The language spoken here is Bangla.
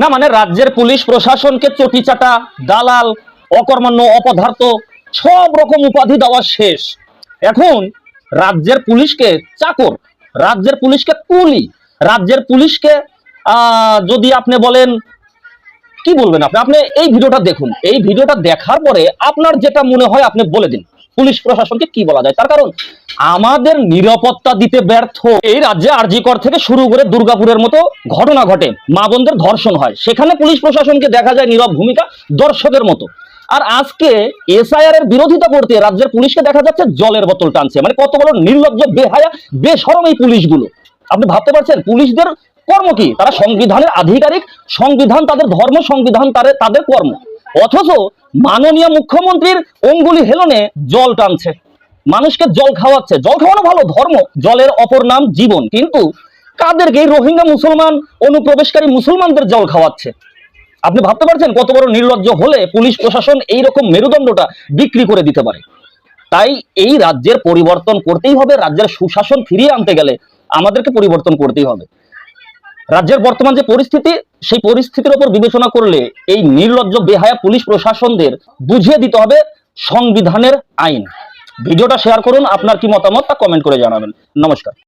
না মানে রাজ্যের পুলিশ প্রশাসনকে চটিচাটা দালাল, অকর্মণ্য অপদার্থ সব রকম উপাধি দেওয়া শেষ। এখন রাজ্যের পুলিশকে চাকর, রাজ্যের পুলিশকে কুলি, রাজ্যের পুলিশকে যদি আপনি বলেন, কি বলবেন আপনি? আপনি এই ভিডিওটা দেখুন। এই ভিডিওটা দেখার পরে আপনার যেটা মনে হয় আপনি বলে দিন। পুলিশ প্রশাসনকে কি বলা যায়? তার কারণ আমাদের নিরাপত্তা দিতে ব্যর্থ এই রাজ্যে আরজিকর থেকে শুরু করে দুর্গাপুরের মতো ঘটনা ঘটে। মা বোনদের ধর্ষণ হয়। সেখানে পুলিশ প্রশাসনকে দেখা যায় নীরব ভূমিকা দর্শকের মতো। আর আজকে এসআইআর এর বিরোধিতা করতে রাজ্যের পুলিশকে দেখা যাচ্ছে জলের বোতল টানছে। মানে কত বড় নির্লজ্জ, বেহায়া, বেসরম এই পুলিশগুলো। আপনি ভাবতে পারছেন, পুলিশদের কর্ম কি? তারা সংবিধানের আধিকারিক, সংবিধান তাদের ধর্ম, সংবিধান তাদের তাদের কর্ম। অথচ মাননীয় মুখ্যমন্ত্রীর অঙ্গুলি হেলনে জল টানছে। মানুষকে জল খাওয়াচ্ছে। জল খাওয়ানো ভালো, ধর্ম। জলের অপর নাম জীবন। কিন্তু কাদেরকে রোহিঙ্গা মুসলমান, অনুপ্রবেশকারী মুসলমানদের জল খাওয়াচ্ছে? আপনি ভাবতে পারছেন কত বড় নির্লজ্জ হলে পুলিশ প্রশাসন এই রকম মেরুদণ্ডটা বিক্রি করে দিতে পারে? তাই এই রাজ্যের পরিবর্তন করতেই হবে। রাজ্যের সুশাসন ফিরিয়ে আনতে গেলে আমাদেরকে পরিবর্তন করতেই হবে। রাজ্যের বর্তমান যে পরিস্থিতি, সেই পরিস্থিতির উপর বিবেচনা করলে এই নির্লজ্জ বেহায়া পুলিশ প্রশাসনদের বুঝিয়ে দিতে হবে সংবিধানের আইন। ভিডিওটা শেয়ার করুন, আপনার কি মতামত তা কমেন্ট করে জানাবেন। নমস্কার।